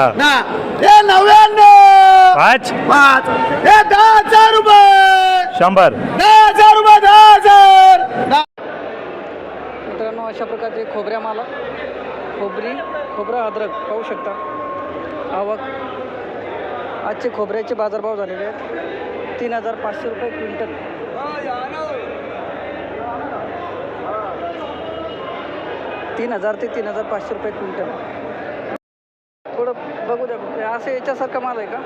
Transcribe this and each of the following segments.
ना. हे नव्याण्णव. पाच. पाच. हे दहा हजार रुपये. शंभर. दहा हजार रुपये दहा हजार. दहा- मित्रांनो अशा प्रकारचे खोबऱ्या माला खोबरी खोबरं अद्रक पाहू शकता. आवक. आजचे खोबऱ्याचे बाजारभाव झालेले आहेत. तीन हजार पाचशे रुपये क्विंटल. तीन हजार ते तीन हजार पाचशे रुपये क्विंटल थोडं बघू द्या बघू द्या. असं याच्यासारखा माल आहे का?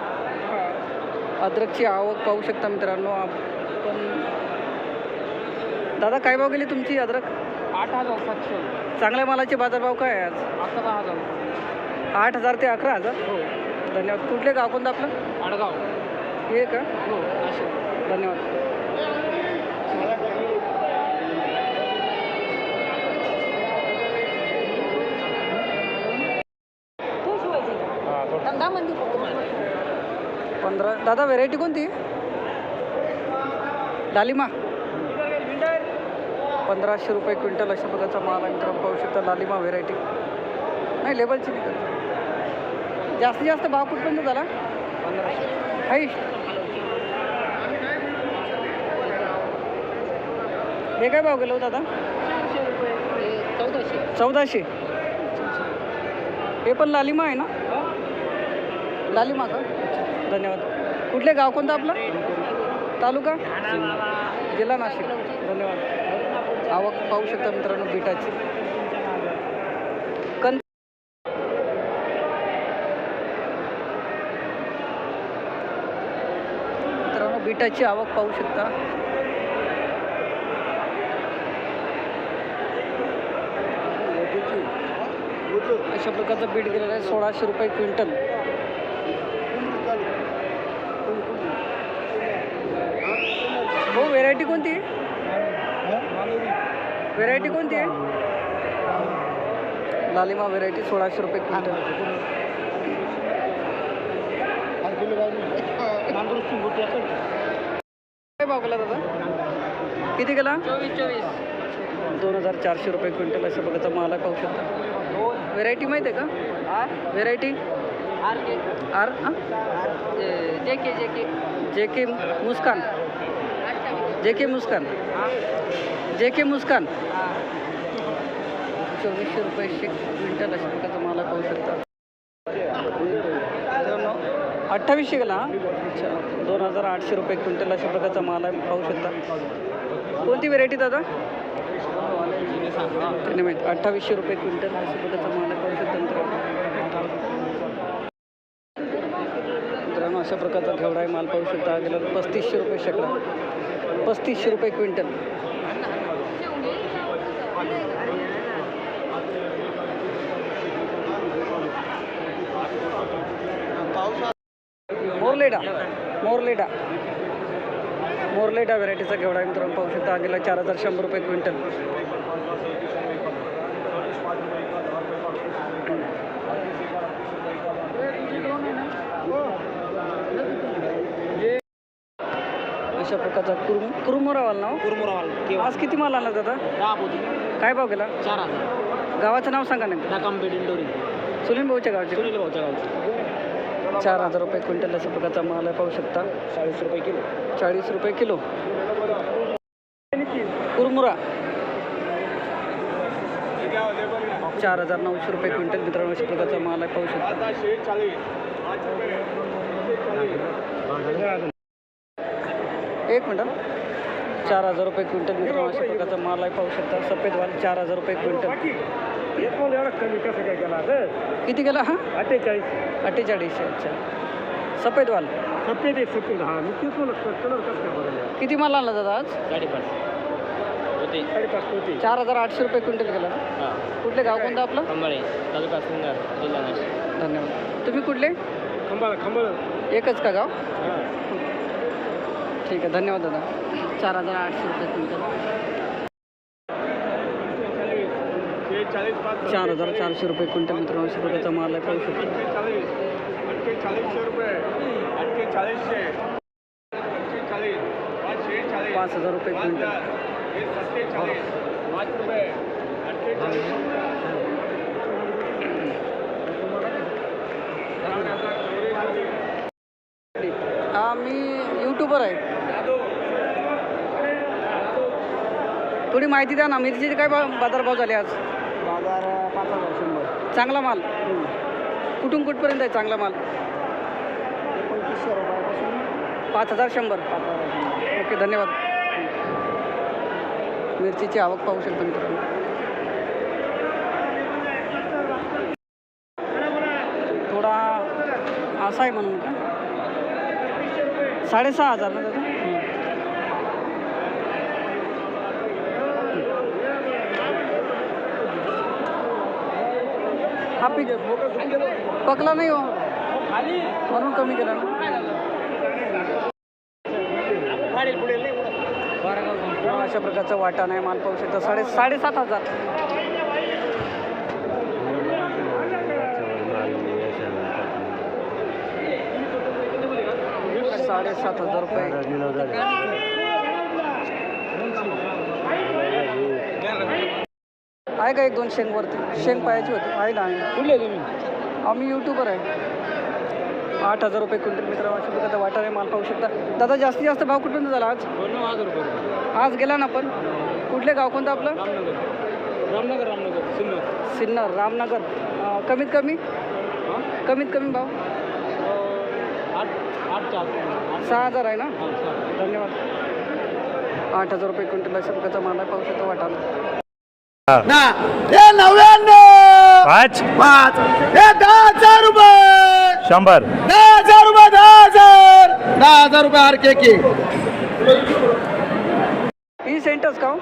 अद्रकची आवक पाहू शकता मित्रांनो आपण दादा काय भाव गेली तुमची अद्रक? आठ हजार सातशे. चांगल्या मालाचे बाजारभाव काय आहे आज? अकरा हजार. आठ हजार ते अकरा हजार? हो. धन्यवाद. कुठले गाव कोणतं आपलं? आडगाव. हे का? हो धन्यवाद. पंधरा दादा व्हेरायटी कोणती? डालिमा. पंधराशे रुपये क्विंटल अशा प्रकारचा माल आहे मित्रांनो पाहू शकता लालिमा व्हेरायटी नाही लेबलची निघत जास्तीत जास्त भाव कुठपर्यंत झाला? हाईस्ट हे काय भाव गेलो हो दादा? चौदाशे. चौदाशे हे पण लालिमा आहे ना? लालिमा का? धन्यवाद. कुठले गाव कोणतं आपलं? तालुका? जिल्हा नाशिक. धन्यवाद. आवक पाहू शकता मित्रांनो बीटाची. कन मित्रांनो बीटाची आवक पाहू शकता. अशा प्रकारचं बीट गेलेलं आहे सोळाशे रुपये क्विंटल हो व्हेरायटी कोणती? व्हेरायटी कोणती आहे? लालिमा व्हेरायटी सोळाशे रुपये क्विंटल. काय भाव गेला दादा? किती गेला? चोवीस चोवीस. दोन हजार चारशे रुपये क्विंटल अशा प्रकारचा माल पाहू शकता. व्हेरायटी माहिती आहे का? व्हेरायटी आर के. आर हां? जे के जे के. जे के मुस्कान. जे के मुस्कान. जे के मुस्कान. चोवीसशे रुपये क्विंटल अशा प्रकारचा माल पाहू शकता. अठ्ठावीसशे गेला अच्छा. दोन हजार आठशे रुपये क्विंटल अशा प्रकारचा माल आहे पाहू शकता. कोणती व्हेरायटी दादा? माहीत अठ्ठावीसशे रुपये क्विंटल अशा प्रकारचा माल पाहू शकता मित्रांनो. अशा प्रकारचा घेवडा आहे माल पाहू शकता. गेला पस्तीसशे रुपये शकला. पस्तीसशे रुपये क्विंटल. मोरलेडा. मोरलेडा. मोरलेडा व्हरायटीचा घेवडा आहे मित्रांनो पाहू शकता हा चार हजार शंभर रुपये क्विंटल. अशा प्रकारचा कुरुम कुरुमुरावाल नाव? कुरमुरावाल आज किती माल आला दादा? दहा पोती. काय भाव गेला? चार हजार. गावाचं नाव सांगा नेमकं. नाकांबेड इंडोरी. सुनील भाऊच्या गावचे. सुनील भाऊच्या गावचं. चार हजार रुपये क्विंटल अशा प्रकारचा माल आहे पाहू शकता. चाळीस रुपये किलो. चाळीस रुपये किलो. कुरमुरा. चार हजार नऊशे रुपये क्विंटल मित्रांनो अशा प्रकारचा माल आहे पाहू शकता. एक मिनटं चार हजार रुपये क्विंटल मित्रांनो अशा प्रकारचा माल आहे पाहू शकता. सफेद वाल चार हजार रुपये क्विंटल. किती गेला हा? अठ्ठेचाळीस. अठ्ठेचाळीसशे अच्छा. सफेद वाल सफेद आहे सफेद. हा मी तेच म्हणत कलर कसं किती माल आणला दादा आज? साडेपाच. होते. साडेपाच होते. चार हजार आठशे रुपये क्विंटल गेला हां. कुठले गाव कोणतं आपलं? कंबाळे तालुका सिंगार जिल्हा नाशिक. धन्यवाद. तुम्ही कुठले? खंबाळ खंबाळ. एकच का गाव? ठीक आहे धन्यवाद दादा. चार हजार आठशे रुपये क्विंटल. चार हजार चारशे रुपये क्विंटल मित्रांनो अशा प्रकारचा माल आहे पाहू शकतो. पाच हजार रुपये क्विंटल हे सत्तेचाळीस पाच रुपये अठ्ठेचाळीस हा मी यूट्यूबर आहे थोडी माहिती द्या ना मिरचीचे काय भाव बाजारभाव झाले आज? बाजार पाच हजार शंभर. चांगला माल? कुठून कुठपर्यंत आहे चांगला माल? एकोणतीसशे रुपयापासून पाच हजार शंभर. पाच हजार शंभर. ओके धन्यवाद. मिरचीची आवक पाहू शकतो मित्रांनो. थोडा असा आहे म्हणून का? साडेसहा हजार ना त्याचा? हा पीक पकला नाही हो. म्हणून कमी केला ना. अशा प्रकारचा वाटा नाही माल पाहू शकता साडे साडेसात हजार. साडेसात हजार रुपये. आहे का एक दोन शेंग वरती शेंग पायाची होती. आहे ना आहे कुठले तुम्ही? आम्ही यूट्यूबर आहे. आठ हजार रुपये क्विंटल मित्र वाटा आहे माल पाहू शकता. दादा जास्तीत जास्त भाव कुठपर्यंत झाला आज? नऊ हजार रुपये आज गेला ना आपण कुठले गाव कोणतं आपलं? रामनगर. रामनगर रामनगर. सिन्नर. सिन्नर रामनगर. अं, कमीत कमी? हां? कमीत कमी भाव? आठ आठ चार. आठ सहा हजार आहे ना? हां सहा धन्यवाद. आठ हजार रुपये क्विंटल अशा प्रकारचा माल आहे. पाहू शकतो वाटाला ना. हे नव्याण्णव. पाच. पाच. हे दहा हजार रुपये. शंभर. दहा हजार रुपये दहा हजार. दहा हजार रुपये आर के के ही सेंटच का हो?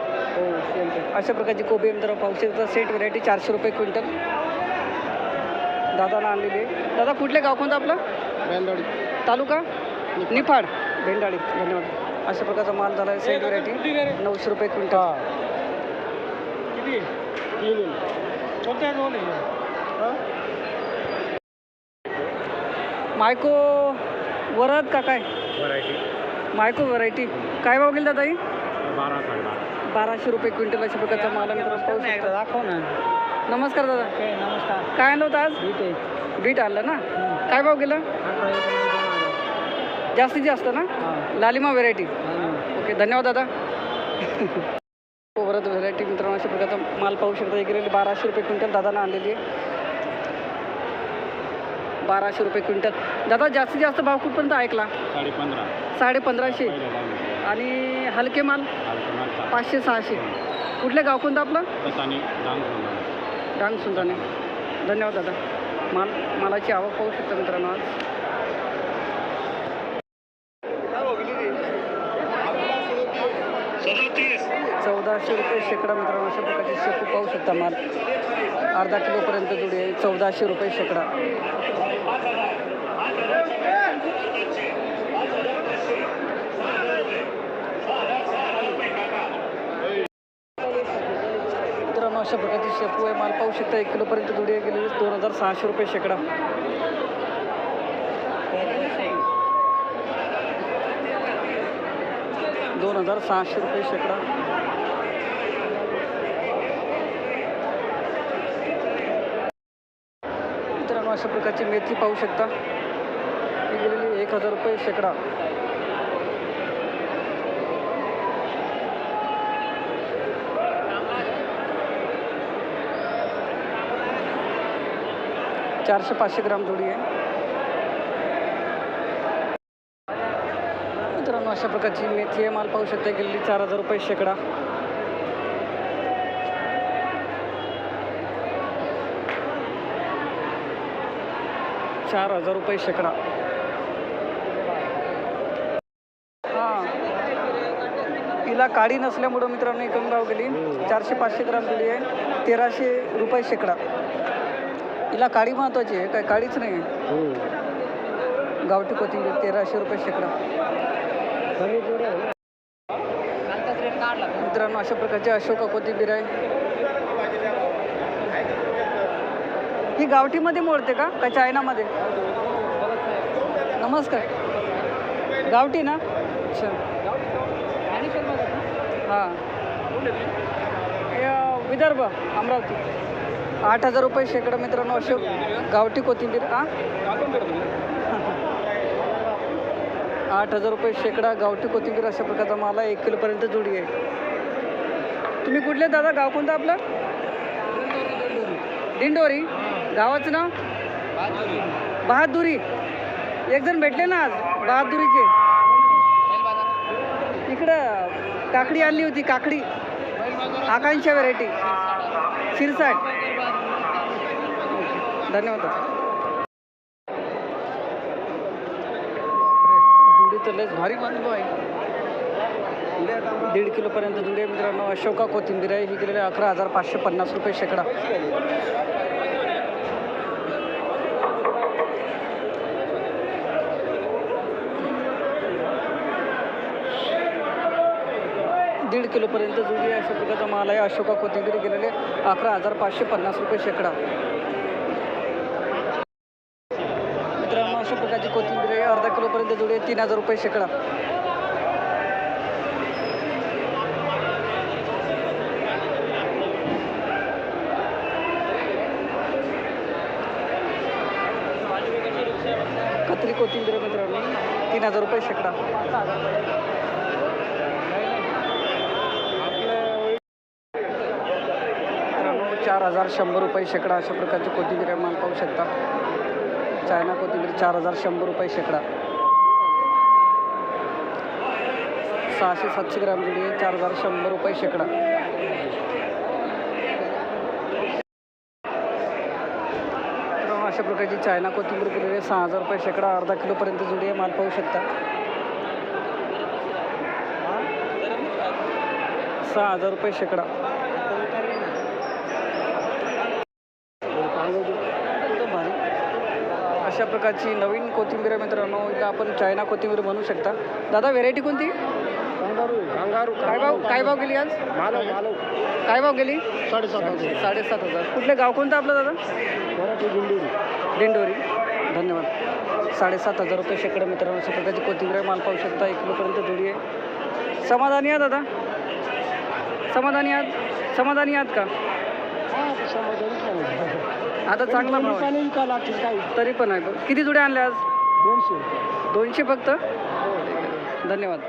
अशा प्रकारची कोबी जरा पाहू शकता सेंट व्हरायटी चारशे रुपये क्विंटल. दादाला आणलेली आहे. दादा कुठले गाव कोणतं आपलं? तालुका? निफाड. भेंडाळी धन्यवाद. अशा प्रकारचा माल झाला आहे सेंट व्हरायटी नऊशे रुपये क्विंटल. किती तीन कोणत्या दोन मायको वरद का काय मायको व्हरायटी काय भाव गेला दादा ही बारा. बाराशे रुपये क्विंटल अशा प्रकारचा माल आहे दाखव ना. नमस्कार दादा. नमस्कार. काय आणलं होतं आज? ठीक आहे. बीट आणलं ना? काय भाव गेला? जास्तीत जास्त ना? लालिमा व्हेरायटी ओके धन्यवाद दादा. परत व्हेरायटी मित्रांनो अशा प्रकारचा माल पाहू शकता. एक गेलेली बाराशे रुपये क्विंटल दादानं आणलेली आहे. बाराशे रुपये क्विंटल. दादा जास्तीत जास्त भाव कुठपर्यंत ऐकला? साडे पंधरा साडे पंधराशे आणि हलके माल? पाचशे सहाशे. कुठले गाव कोणतं आपलं? डांग सुंदाने धन्यवाद दादा. माल मालाची आवक पाहू शकता मित्रांनो आज. चौदाशे रुपये शेकडा मित्रांनो अशा प्रकारचे शेपू पाहू शकता माल. अर्धा किलोपर्यंत जुडी आहे. चौदाशे रुपये शेकडा. मित्रांनो अशा प्रकारची शेपू आहे. माल पाहू शकता एक किलोपर्यंत जुडी आहे. गेलेली दोन हजार सहाशे रुपये शेकडा. दोन हजार सहाशे रुपये शेकडा. मित्रांनो अशा प्रकारची मेथी पाहू शकता. ही गेलेली एक हजार रुपये शेकडा. चारशे पाचशे ग्राम जोडी आहे. मित्रांनो अशा प्रकारची मेथी आहे. माल पाहू शकता गेलेली चार हजार रुपये शेकडा. चार हजार रुपये शेकडा. हां. तिला काडी नसल्यामुळं मित्रांनो एकूण कमी भाव गेली. चारशे पाचशे ग्राम दिली आहे. तेराशे रुपये शेकडा. हिला काडी महत्त्वाची आहे. काय काडीच नाही आहे. गावठी कोथिंबीर तेराशे रुपये शेकडा. मित्रांनो अशा प्रकारचे अशोका कोथिंबीर आहे. ही गावठीमध्ये मोडते का? का चायनामध्ये? नमस्कार. गावठी ना? अच्छा. हां. विदर्भ अमरावती. आठ हजार रुपये शेकडा मित्रांनो अशोक गावठी कोथिंबीर हां आठ हजार रुपये शेकडा गावठी कोथिंबीर अशा प्रकारचा माल आहे. एक किलोपर्यंत जोडी आहे. तुम्ही कुठले दादा? गाव कोणतं आपलं? दिंडोरी. गावाचं नाव? बहादुरी. एक जण भेटले ना आज बहादुरीचे. इकडं काकडी आणली होती काकडी. आकांक्षा व्हरायटी. शिरसाट. धन्यवाद. जुडी तर लयच भारी बांधलो आहे. दीड किलोपर्यंत जुडे मित्रांनो. अशोका कोथिंबीर आहे. ही गेलेली अकरा हजार पाचशे पन्नास रुपये शेकडा दीड किलोपर्यंत जुडी अशा प्रकारचा माल आहे. अशोका कोथिंबीर गेलेले अकरा हजार पाचशे पन्नास रुपये शेकडा. मित्रांनो अशा प्रकारची कोथिंबीर आहे. अर्धा किलोपर्यंत जुडी आहे. तीन हजार रुपये शेकडा. कत्री कोथिंबीर आहे मित्रांनो. तीन हजार रुपये शेकडा मित्रांनो चार हजार शंभर रुपये शेकडा अशा प्रकारची कोथिंबीर आहे माल पाहू शकता. चायना कोथिंबीर चार हजार शंभर रुपये शेकडा. सहाशे सातशे ग्राम जुडी आहे चार हजार शंभर रुपये शेकडा. अशा प्रकारची चायना कोथिंबीर केलेली आहे सहा हजार रुपये शेकडा अर्धा किलोपर्यंत जुडी आहे माल पाहू शकता. सहा हजार रुपये शेकडा एकदम भारी अशा प्रकारची नवीन कोथिंबीर आहे मित्रांनो. इथं आपण चायना कोथिंबीर बनवू शकता. दादा व्हेरायटी कोणती? काय भाव काय भाव गेली आज? काय भाव गेली? साडेसात हजार. साडेसात हजार. कुठले गाव कोणतं आपलं दादा? दिंडोरी. धन्यवाद. साडेसात हजार रुपये शेकडा मित्रांनो. अशा प्रकारची कोथिंबीर माल पाहू शकता. एक किलोपर्यंत जोडी आहे. समाधानी आहात दादा? समाधानी आहात? समाधानी आहात का? आता चांगला भाव आहे. का लागतील काही. तरी पण आहे. किती जुड्या आणल्या आज? दोनशे. दोनशे फक्त? धन्यवाद.